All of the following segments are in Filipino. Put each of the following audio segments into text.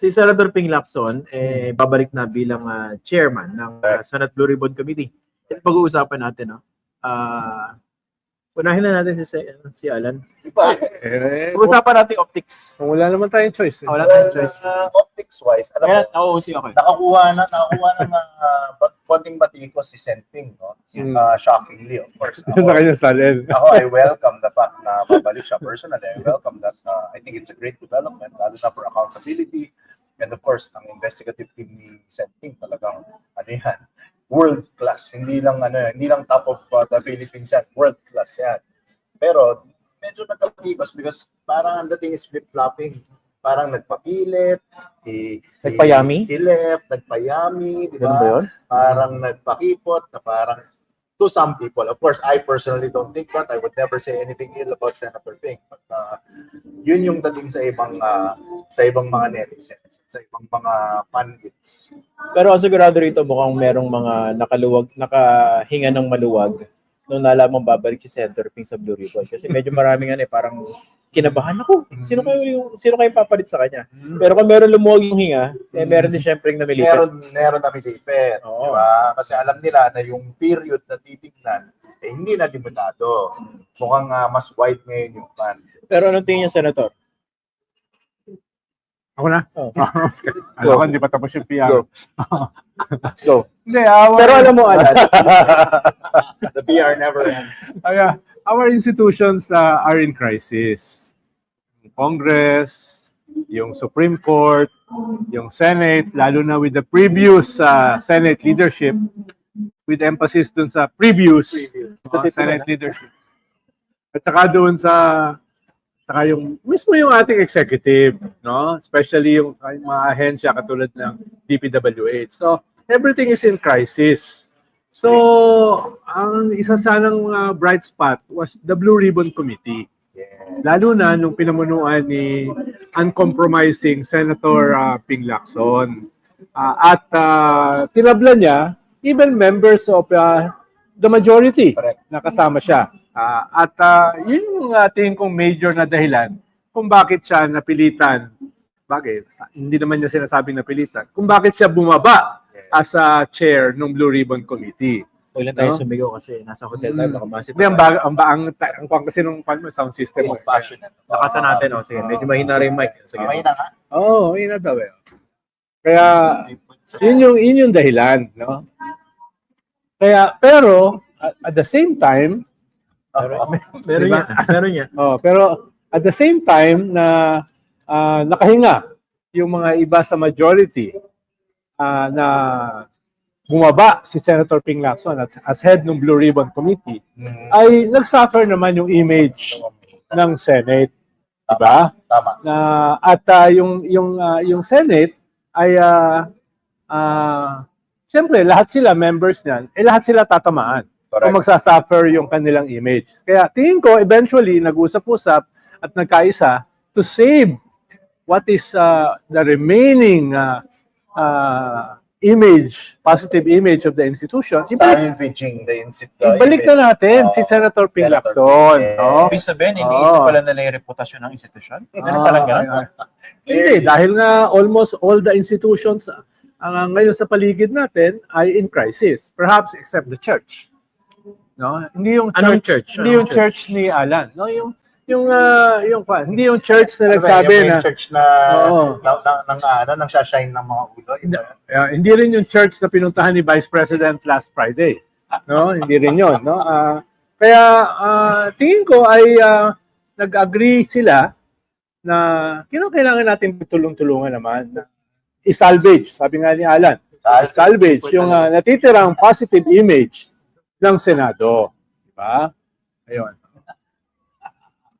si Senator Ping Lacson, eh, babalik na bilang ah, chairman ng ah, Senate Blue Ribbon Committee. Ito pag-uusapan natin, no? Ah, unahin na natin si, si Alan. Eh, Pag-uusapan natin optics. wala naman tayong choice. Eh. Ah, wala tayong choice. Uh, optics-wise, alam Kaya mo, nauusi ako. eh. nakakuha na, nakakuha na ng uh, konting batikos si Senping, no? Mm. Uh, shockingly, of course. sa Ako, kanya salin. ako, I welcome the fact na babalik siya personally. I welcome that. Uh, I think it's a great development, lalo na for accountability. And of course, ang investigative team ni Senping talagang, ano yan, world class. Hindi lang, ano, hindi lang top of uh, the Philippines yan, world class yan. Pero, medyo nagkapatikos because parang ang dating is flip-flopping. Parang nagpapilit, he, he- Nagpayami? He, left, nagpayami, di ba ba? yun? Parang nagpakipot, na parang to some people. Of course, I personally don't think that. I would never say anything ill about Senator Ping. But uh, yun yung dating sa ibang uh, sa ibang mga netizens, sa ibang mga pundits. Pero ang sigurado rito mukhang merong mga nakaluwag, nakahinga ng maluwag nung nalamang babalik si Senator Ping sa Blue Ribbon. Kasi medyo maraming ano eh, parang kinabahan ako. Sino kayo yung sino kayo papalit sa kanya? Pero kung meron lumuwag yung hinga, eh meron din syempre yung namilipit. Meron, meron na milipit. Oo. Di ba? Kasi alam nila na yung period na titignan, eh, hindi na limitado. Mukhang uh, mas wide ngayon yung pan. Pero anong tingin niya, Senator? Ako na? Oh. Alam ko, hindi pa tapos yung PR. Go. Go. Hindi, our, Pero alam mo, Alan, The PR never ends. Kaya, our institutions uh, are in crisis. Yung Congress, yung Supreme Court, yung Senate, lalo na with the previous uh, Senate leadership, with emphasis dun sa previous uh, Senate leadership. At saka doon sa saka yung mismo yung ating executive, no? Especially yung, yung mga ahensya katulad ng DPWH. So, everything is in crisis. So, ang isa sanang uh, bright spot was the Blue Ribbon Committee. Yes. Lalo na nung pinamunuan ni uncompromising Senator uh, Ping Lacson. Uh, at uh, tinabla niya even members of uh, the majority Correct. na kasama siya. Ah, at ah, yun yung ating kong major na dahilan kung bakit siya napilitan. Bakit? Sa- Hindi naman niya sinasabing napilitan. Kung bakit siya bumaba Yes. as a chair ng Blue Ribbon Committee. huwag lang tayo No? sumigaw kasi nasa hotel tayo, Mm. baka masit. Hindi, ang bag, ang ba, ang, ang, ang, kasi nung pan mo, sound system mo. Passionate. Lakasan natin, oh. Sige, medyo mahina rin yung mic. Sige. Okay na nga. Oo, oh, yun na daw eh. Kaya, yun yung, yun yung dahilan, no? Kaya, pero, at, at the same time, Meron, meron Diba? Meron. Oh, pero at the same time na ah, nakahinga yung mga iba sa majority ah, na bumaba si Senator Ping Lacson as, as head ng Blue Ribbon Committee Mm, ay nagsuffer naman yung image ng Senate, di ba? Tama. Na at ah, yung yung ah, yung Senate ay ah ah, siyempre lahat sila members niyan, eh lahat sila tatamaan Correct. kung magsasuffer yung kanilang image. Kaya tingin ko, eventually, nag-usap-usap at nagkaisa to save what is uh, the remaining uh, uh, image, positive image of the institution. Ibalik, Salvaging the institution. ibalik na natin Oo. si Senator Ping Senator Lacson. Ping. no? Ibig sabihin, Oo. iniisip pala nila yung reputasyon ng institusyon? Ganun Ah, talaga? ay, ay. Hindi, dahil nga almost all the institutions uh, ngayon sa paligid natin ay in crisis. Perhaps except the church. No? Hindi yung church, Anong church? Hindi Anong yung church ni Alan. No, yung yung ah, yung pa, hindi yung church na Ano nagsabi yung na main church na Oo. na, na, ng ano, nang shine ng mga ulo. Yun. Ah, hindi rin yung church na pinuntahan ni Vice President last Friday. No, hindi rin 'yon, no? Ah, kaya ah, tingin ko ay ah, nag-agree sila na kinakailangan natin tulong-tulungan naman na i-salvage, sabi nga ni Alan. salvage yung uh, natitirang positive image ng Senado. Di ba? Ayun.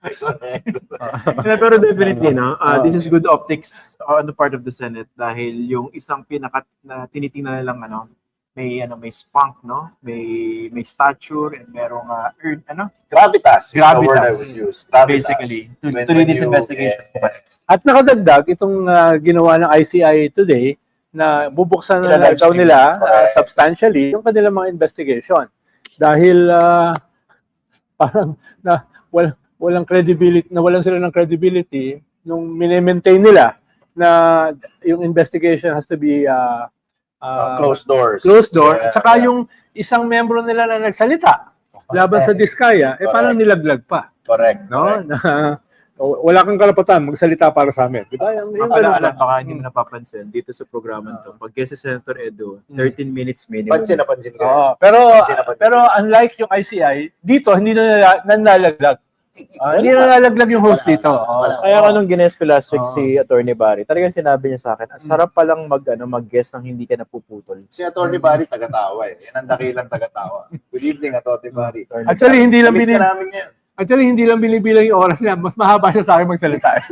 Yeah, pero definitely, no? Uh, this is good optics on the part of the Senate dahil yung isang pinaka na tinitingnan nilang ano, may ano may spunk, no? May may stature and merong uh, earn, ano? Gravitas. Gravitas. would use. Gravitas. Basically, to, When- to do when this you- investigation. yes. At nakadagdag itong uh, ginawa ng ICI today na bubuksan na daw nila uh, substantially yung kanilang mga investigation. Dahil uh, parang na walang walang credibility na walang sila ng credibility nung mini-maintain nila na yung investigation has to be uh, Uh, uh, closed doors. closed door. Yeah, At saka yeah. yung isang membro nila na nagsalita laban sa Diskaya, eh parang nilaglag pa. Correct. No? correct. Na, wala kang karapatan magsalita para sa amin. Di ba? Yung, yung Ala, ganun ala, ba? baka hindi mo napapansin dito sa programa to. Pag guest si Senator Edo, Mm. 13 minutes minimum. Pansin na pansin ko. Oo. pero Pansin na pansin. pero unlike yung ICI, dito hindi na nala- nanlalaglag. Ah, hindi na nalalaglag yung host dito. Oo. Wala. Kaya ka nung gines ko last week Oo. si Attorney Barry, talagang sinabi niya sa akin, ang sarap palang mag, ano, mag-guest nang hindi ka napuputol. Si Atty. Barry taga-tawa eh. Yan ang dakilang taga-tawa. Good evening, Atty. Barry. Actually, hindi lang Miss binib ka namin yan. Actually, hindi lang binibilang yung oras niya. Mas mahaba siya sa akin magsalita. eh.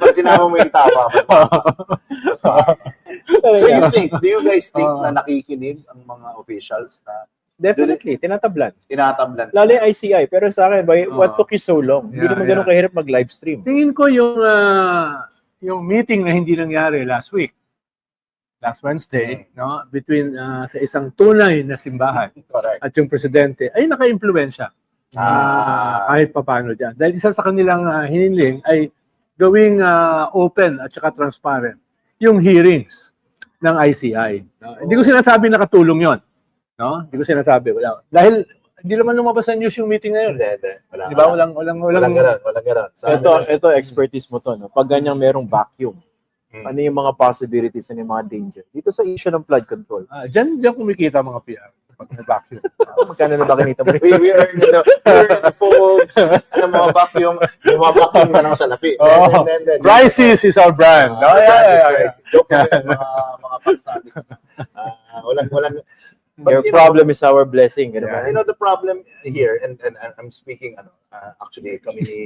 Pag sinama mo yung tawa, mas Do you think, do you guys think na nakikinig ang mga officials na Definitely, tinatablan. tinatablan? Lalo yung ICI, pero sa akin, why, what Oo. took you so long? hindi Yeah, naman yeah. ganun kahirap mag-live stream. Tingin ko yung ah, yung meeting na hindi nangyari last week, last Wednesday, no, between ah, sa isang tunay na simbahan Correct. at yung presidente ay naka-impluwensya. Ah. Ah, kahit papaano diyan. Dahil isa sa kanilang ah, hiniling ay gawing ah, open at saka transparent yung hearings ng ICI. No? Hindi ko sinasabi nakatulong 'yon. No? Hindi ko sinasabi wala. Dahil hindi naman lumabas sa news yung meeting na yun. Hindi, hindi. Wala. Di ba? Walang walang walang, Walang ganun. Walang ganun. Sa Ito, ito expertise mo to. No? Pag ganyang merong vacuum, Hmm. ano yung mga possibilities, ano yung mga danger? Dito sa issue ng flood control, Ah, diyan diyan kumikita ang mga PR pag may vacuum. ah, magkano na ba kinita mo? we, we earn the, we earn the folds, ano, mga vacuum, yung mga vacuum ka ng salapi. Oh, Then, then, then, Crisis is our brand. Ah, Oh, yeah, yeah, yeah, yeah. Joke lang yun, mga, mga pagstabits. Ah, walang, walang, but Your you know, problem is our blessing. Ganun ba? You know the problem here and and, and I'm speaking ano uh, actually kami ni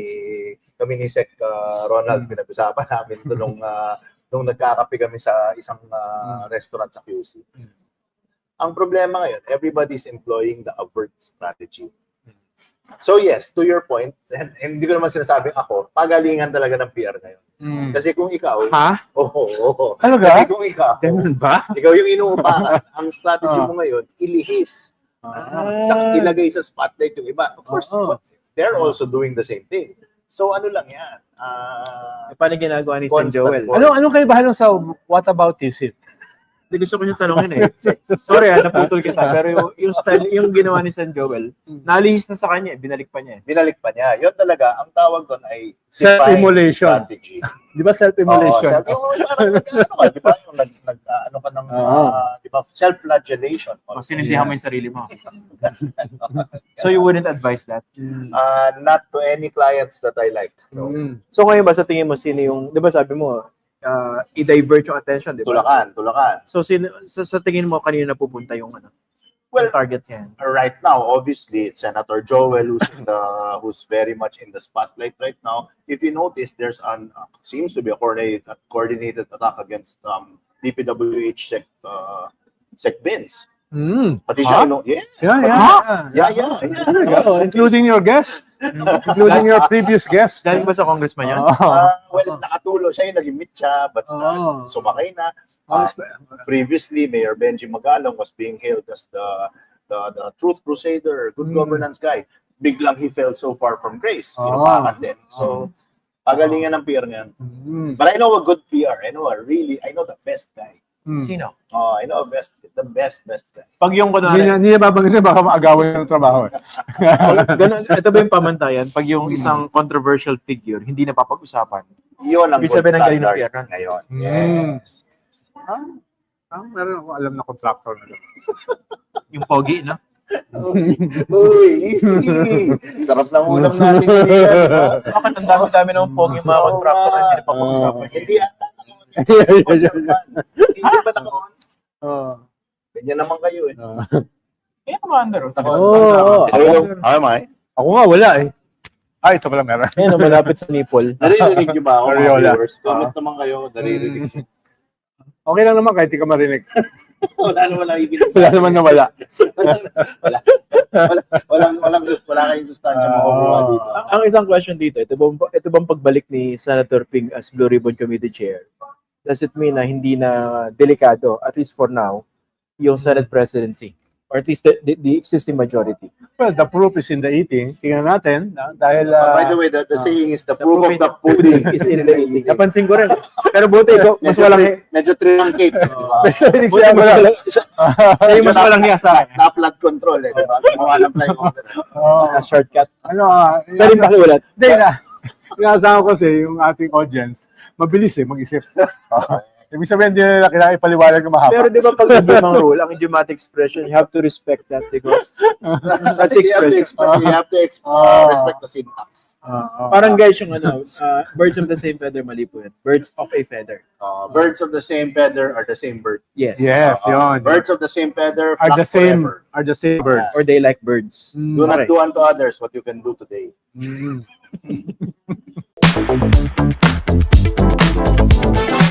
kami ni Sec uh, Ronald pinag-usapan namin to nung uh, nung nagkakape kami sa isang uh, restaurant sa QC. Mm. Ang problema ngayon, everybody's employing the avert strategy. So yes, to your point, and, and hindi ko naman sinasabing ako, pagalingan talaga ng PR ngayon. Mm. Kasi kung ikaw, Ha? oo, oo, oo. Talaga? Kasi kung ikaw, Ganun ba? ikaw yung inuupakan, ang strategy Ah. mo ngayon, ilihis Ah. Ilagay sa spotlight yung iba. Of course, Oo. they're also doing the same thing. So ano lang yan? Ah, Eh, Paano ginagawa ni San Joel? Ano anong kaibahan sa what about it? Hindi gusto ko siya tanongin eh. Sorry ah, naputol kita. Pero yung, yung style, yung ginawa ni San Joel, nalihis na sa kanya, eh, binalik pa niya. eh. binalik pa niya. Yun talaga, ang tawag doon ay Self-immolation. defined strategy. Di ba self-immolation? Oo, self- yung parang nag, ano ka, di ba? Yung nag, nag ano ka ng, Oo. ah, di ba? Self-flagellation. O sinisihan mo yung sarili mo. so you wouldn't advise that? Mm. Ah, not to any clients that I like. No. Mm. So ngayon ba sa tingin mo sino yung, di ba sabi mo, uh, i-divert yung attention, di ba? Tulakan, tulakan. So sino, sa, sa tingin mo kanino napupunta yung ano? Well, yung target niya. right now, obviously, it's Senator Joel who's in the who's very much in the spotlight right now. If you notice, there's an uh, seems to be a coordinated coordinated attack against um, DPWH Sec uh, Sec Vince. Mm. Pati siya, Huh? ino- yeah, Yeah, yeah. Huh? yeah, yeah, yeah. Talaga, oh, including your guest, including your previous guest. Dahil ba sa congressman yan? Oo. Uh, well, nakatulo siya yung nag-meet siya, but uh, Oo. sumakay na. Oh, Uh, previously, Mayor Benji Magalong was being hailed as the the, the truth crusader, good Mm. governance guy. Biglang he fell so far from grace. Ah. Inupakan din. So, pagalingan ng PR ngayon. Mm. But I know a good PR. I know a really, I know the best guy. Mm. Sino? Oh, I know best, the best, best guy. Pag yung Hindi kunwari, niya, hindi niya babanggitin, baka maagawan ng trabaho. eh. ganun, ito ba yung pamantayan? Pag yung Hmm. isang controversial figure, hindi na papag-usapan. Yun ang Ibig good sabihin ng galing ng standard PR nun. ngayon. Mm. Yes. Ah, meron ako alam na contractor na. Yung pogi, no? Uy, easy. Sarap ng ulam natin. hindi? Bakit ang dami-dami naman pogi mga contractor na hindi na nga. papag-usapan? Hindi Hindi ba naka-on? Oh. Ganyan naman kayo eh. Kaya commander. Oo, oo. How am I? Ako nga, wala eh. Ay, ito pala meron. Ayun, malapit sa nipple. Naririnig niyo ba ako mga viewers? Comment naman kayo, naririnig. Mm. Okay lang naman kahit di ka marinig. wala naman nakikinig. Wala naman na wala. wala. Wala. Walang, walang, sus, wala kayong sustansya Ah. makukuha dito. Ang, ang isang question dito, ito bang, ito bang pagbalik ni Senator Ping as Blue Ribbon Committee Chair, does it mean na hindi na delikado, at least for now, yung Senate presidency? Or at least the, the, the existing majority. Well, the proof is in the eating. Tingnan natin. na- Dahil, Uh, by the uh, way, the, the ah. saying is the The proof of the pudding is in the eating. Napansin ko rin. Pero buti, ikaw, mas Medyo, walang... medyo truncate. medyo mas wala. walang... Yung mas walang hiya sa akin. Na flood control eh, di ba? Gumawa ng flyover. Oo. Ah, shortcut. ano, ah, Pero yung pakiulat. Hindi na. Inaasahan ko kasi yung ating audience, mabilis eh, mag-isip. Ibig sabihin, hindi na nila kailangan ipaliwanag ng mahaba. Pero di ba pag idiomang rule, ang idiomatic expression, you have to respect that because that's you have to expression. express, you have to ex- uh, Ah. respect the syntax. Ah, ah. Parang guys yung ano, uh, birds of the same feather, mali po yun. Birds of a feather. Uh, birds of the same feather are the same bird. Yes. Yes, Uh, yun. Birds of the same feather Are the same, forever. are the same birds. Or they like birds. Mm, Do not Okay. do unto others what you can do today. mm.